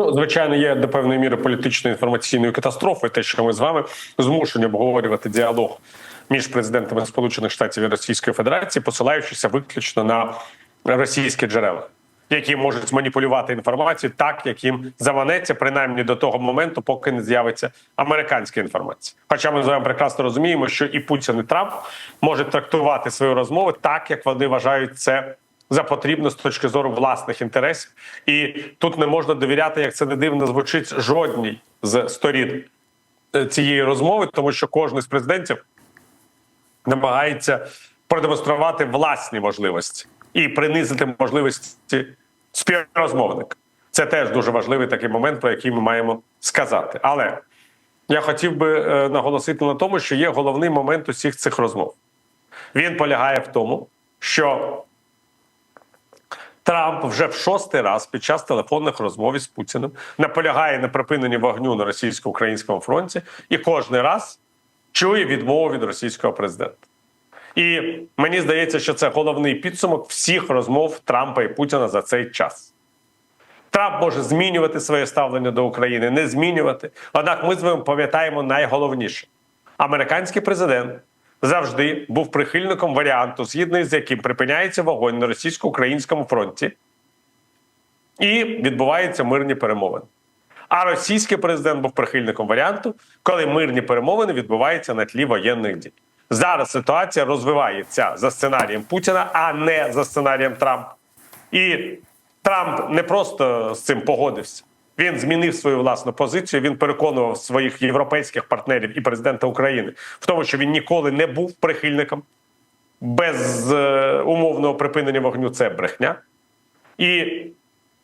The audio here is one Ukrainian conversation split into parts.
Ну, звичайно, є до певної міри політичною інформаційною катастрофою, те, що ми з вами змушені обговорювати діалог між президентами Сполучених Штатів і Російської Федерації, посилаючися виключно на російські джерела, які можуть маніпулювати інформацією так, як їм заманеться, принаймні до того моменту, поки не з'явиться американська інформація. Хоча ми з вами прекрасно розуміємо, що і Путін, і Трамп можуть трактувати свої розмови так, як вони вважають це за потрібно з точки зору власних інтересів, і тут не можна довіряти, як це не дивно звучить жодній з сторін е, цієї розмови, тому що кожен з президентів намагається продемонструвати власні можливості і принизити можливості співрозмовника. Це теж дуже важливий такий момент, про який ми маємо сказати. Але я хотів би е, наголосити на тому, що є головний момент усіх цих розмов. Він полягає в тому, що Трамп вже в шостий раз під час телефонних розмов із Путіним наполягає на припиненні вогню на російсько-українському фронті і кожен раз чує відмову від російського президента. І мені здається, що це головний підсумок всіх розмов Трампа і Путіна за цей час. Трамп може змінювати своє ставлення до України, не змінювати. Однак ми з вами пам'ятаємо найголовніше: американський президент завжди був прихильником варіанту, згідно з яким припиняється вогонь на російсько-українському фронті, і відбуваються мирні перемовини. А російський президент був прихильником варіанту, коли мирні перемовини відбуваються на тлі воєнних дій. Зараз ситуація розвивається за сценарієм Путіна, а не за сценарієм Трампа. І Трамп не просто з цим погодився. Він змінив свою власну позицію. Він переконував своїх європейських партнерів і президента України в тому, що він ніколи не був прихильником без е, умовного припинення вогню. Це брехня. І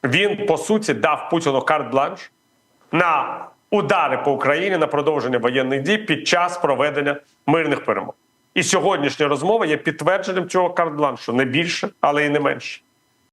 він по суті дав Путіну карт-бланш на удари по Україні на продовження воєнних дій під час проведення мирних перемог. І сьогоднішня розмова є підтвердженням цього карт-бланшу не більше, але й не менше.